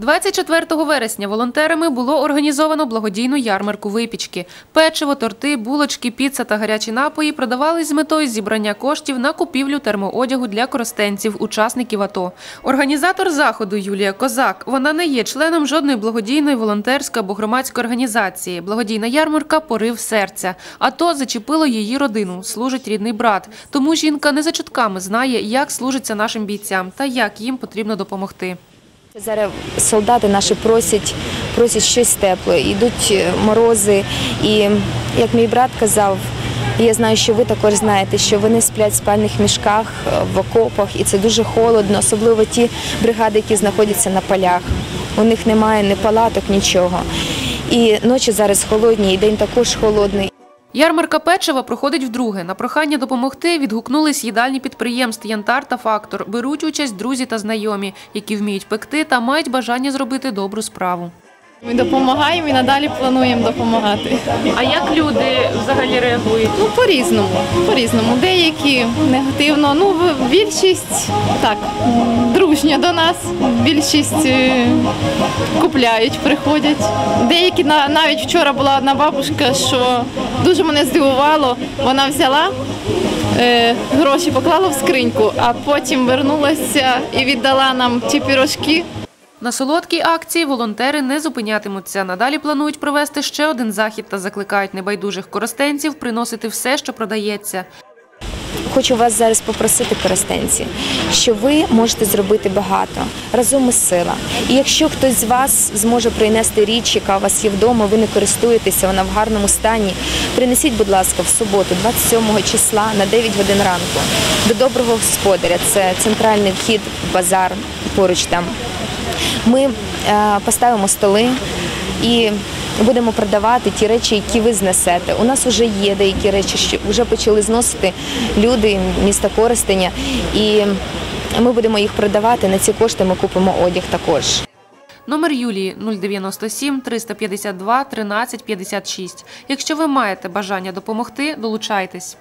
24 вересня волонтерами було організовано благодійну ярмарку випічки. Печиво, торти, булочки, піца та гарячі напої продавались з метою зібрання коштів на купівлю термоодягу для користенців, учасників АТО. Організатор заходу Юлія Козак. Вона не є членом жодної благодійної, волонтерської або громадської організації. Благодійна ярмарка порив серця. АТО зачепило її родину. Служить рідний брат. Тому жінка не за чутками знає, як служиться нашим бійцям та як їм потрібно допомогти. Зараз солдати наші просять, просять щось тепле, йдуть е, морози. І як мій брат казав, я знаю, що ви також знаєте, що вони сплять в спальних мішках е, в окопах, і це дуже холодно, особливо ті бригади, які знаходяться на полях. У них немає ні палаток, нічого. І ночі зараз холодні, і день також холодний. Ярмарка печива проходить вдруге. На прохання допомогти відгукнулись їдальні підприємств Янтар та Фактор. Беруть участь друзі та знайомі, які вміють пекти та мають бажання зробити добру справу. Ми допомагаємо і надалі плануємо допомагати. А як люди взагалі реагують? Ну, по-різному. По-різному. Деякі негативно, ну, більшість так, дружня до нас, більшість е, купляють, приходять. Деякі на- навіть вчора була одна бабушка, що дуже мене здивувало. Вона взяла. е, Гроші поклала в скриньку, а потім вернулася і віддала нам ті пірожки. На солодкій акції волонтери не зупинятимуться. Надалі планують провести ще один захід та закликають небайдужих користенців приносити все, що продається. Хочу вас зараз попросити, користенці, що ви можете зробити багато. Разом і сила. І якщо хтось з вас зможе принести річ, яка у вас є вдома, ви не користуєтеся, вона в гарному стані. Принесіть, будь ласка, в суботу, 27 числа на 9 годин ранку до доброго господаря. Це центральний вхід базар поруч там. Ми е, поставимо столи і будемо продавати ті речі, які ви знесете. У нас вже є деякі речі, що вже почали зносити люди міста Коростеня, і ми будемо їх продавати. На ці кошти ми купимо одяг також. Номер Юлії 097 352 13 56. Якщо ви маєте бажання допомогти, долучайтесь.